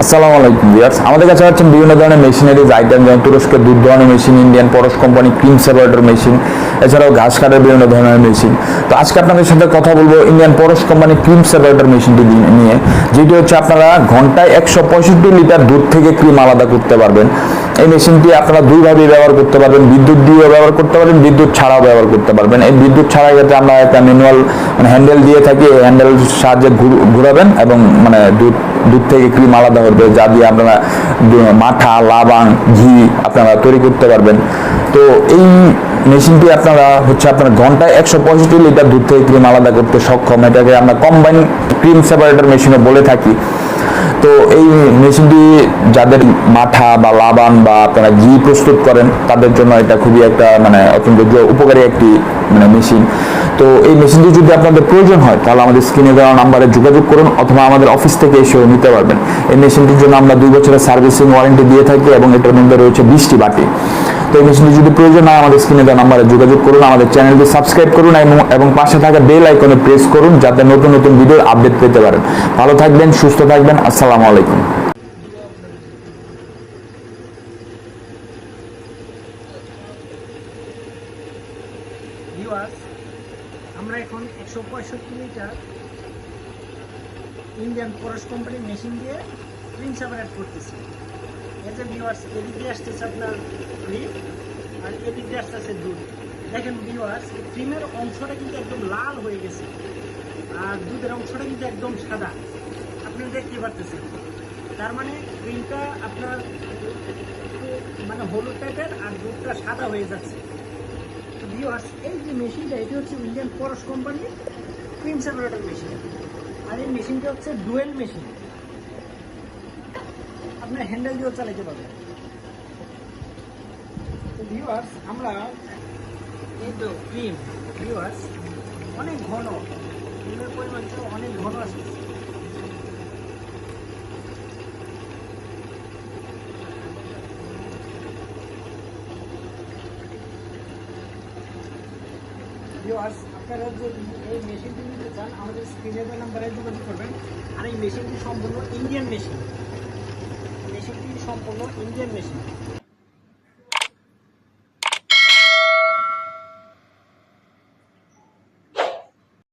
আসসালামু আলাইকুম ভিউয়ার্স আমাদের কাছে হচ্ছেন বিভিন্ন ধরনের মেশিনারিজ আইটেম যেমন তুরস্কের দুধ ধরনের machine, Indian Parash company cream separator machine, এছাড়াও ঘাস কাটার বিভিন্ন ধরনের মেশিন। তো আজকে আপনাদের সাথে কথা বলব Indian Parash company cream separator মেশিনটি নিয়ে। যেটি হচ্ছে আপনারা ঘন্টায় একশো পঁয়ষট্টি লিটার দুধ থেকে ক্রিম আলাদা করতে পারবেন। এই মেশিনটি আপনারা দুইভাবে ব্যবহার করতে পারবেন। বিদ্যুৎ দিয়েও ব্যবহার করতে পারবেন, বিদ্যুৎ ছাড়াও ব্যবহার করতে পারবেন। এই বিদ্যুৎ ছাড়া যাতে আমরা একটা ম্যানুয়াল মানে হ্যান্ডেল দিয়ে থাকি, এই হ্যান্ডেল সাহায্যে ঘুর- ঘুরাবেন এবং মানে দুধ দুধ থেকে ক্রিম আলাদা হবে যা দিয়ে আপনারা মাথা লাবাং, ঘি আপনারা তৈরি করতে পারবেন। তো এই মেশিনটি আপনারা হচ্ছে আপনার ঘন্টায় একশো পঁয়ষট্টি লিটার দুধ থেকে ক্রিম আলাদা করতে সক্ষম। এটাকে আমরা কম্বাইন ক্রিম সেপারেটর মেশিনও বলে থাকি। তো এই মেশিনটি যাদের মাঠা বা লাবান বা আপনারা ঘি প্রস্তুত করেন, তাদের জন্য এটা খুবই একটা মানে অত্যন্ত উপকারী একটি মানে মেশিন। তো এই মেশিনটি যদি আপনাদের প্রয়োজন হয়, তাহলে আমাদের স্ক্রিনে দেওয়া নাম্বারে যোগাযোগ করুন অথবা আমাদের অফিস থেকে এসেও নিতে পারবেন। এই মেশিনটির জন্য আমরা দুই বছরের সার্ভিসিং ওয়ারেন্টি দিয়ে থাকি এবং এটার মধ্যে রয়েছে বিশটি বাটি। তো এই মেশিনটি যদি প্রয়োজন হয় আমাদের স্ক্রিনে দেওয়া নাম্বারে যোগাযোগ করুন, আমাদের চ্যানেলটি সাবস্ক্রাইব করুন এবং- পাশে থাকা বেল আইকনে প্রেস করুন যাতে নতুন নতুন ভিডিওর আপডেট পেতে পারেন। ভালো থাকবেন, সুস্থ থাকবেন, আসসালামু আলাইকুম। আমরা এখন একশো পঁয়ষট্টি লিটার ইন্ডিয়ান পরশ কোম্পানির মেশিন দিয়ে ক্রিম সেপারেট করতেছি। এতে ভিউয়ার্স এদিক দিয়ে আসতেছে আপনার ক্রিম আর এদিক দিয়ে আসতেছে দুধ। দেখেন ভিউয়ার্স ক্রিমের অংশটা কিন্তু একদম লাল হয়ে গেছে আর দুধের অংশটা কিন্তু একদম সাদা। আপনি দেখতে পারতেছেন। তার মানে ক্রিমটা আপনার মানে হলুদ টাইপের আর দুধটা সাদা হয়ে যাচ্ছে। ভিউয়ার্স এই যে মেশিনটা এটি হচ্ছে ইন্ডিয়ান পরশ কোম্পানির ক্রিম সেপারেটর মেশিন আর এই মেশিনটা হচ্ছে ডুয়েল মেশিন আপনার হ্যান্ডেল দিয়েও চালাতে পারবেন। তো ভিউয়ার্স আমরা এই তো ক্রিম অনেক ঘন ক্রিমের পরিমাণটা অনেক ঘন আছে। আপনারা যদি এই মেশিনটি নিতে চান, আমাদের স্ক্রিনে নাম্বারে যোগাযোগ করবেন, আর এই মেশিনটি সম্পূর্ণ ইন্ডিয়ান মেশিন সম্পূর্ণ ইন্ডিয়ান মেশিন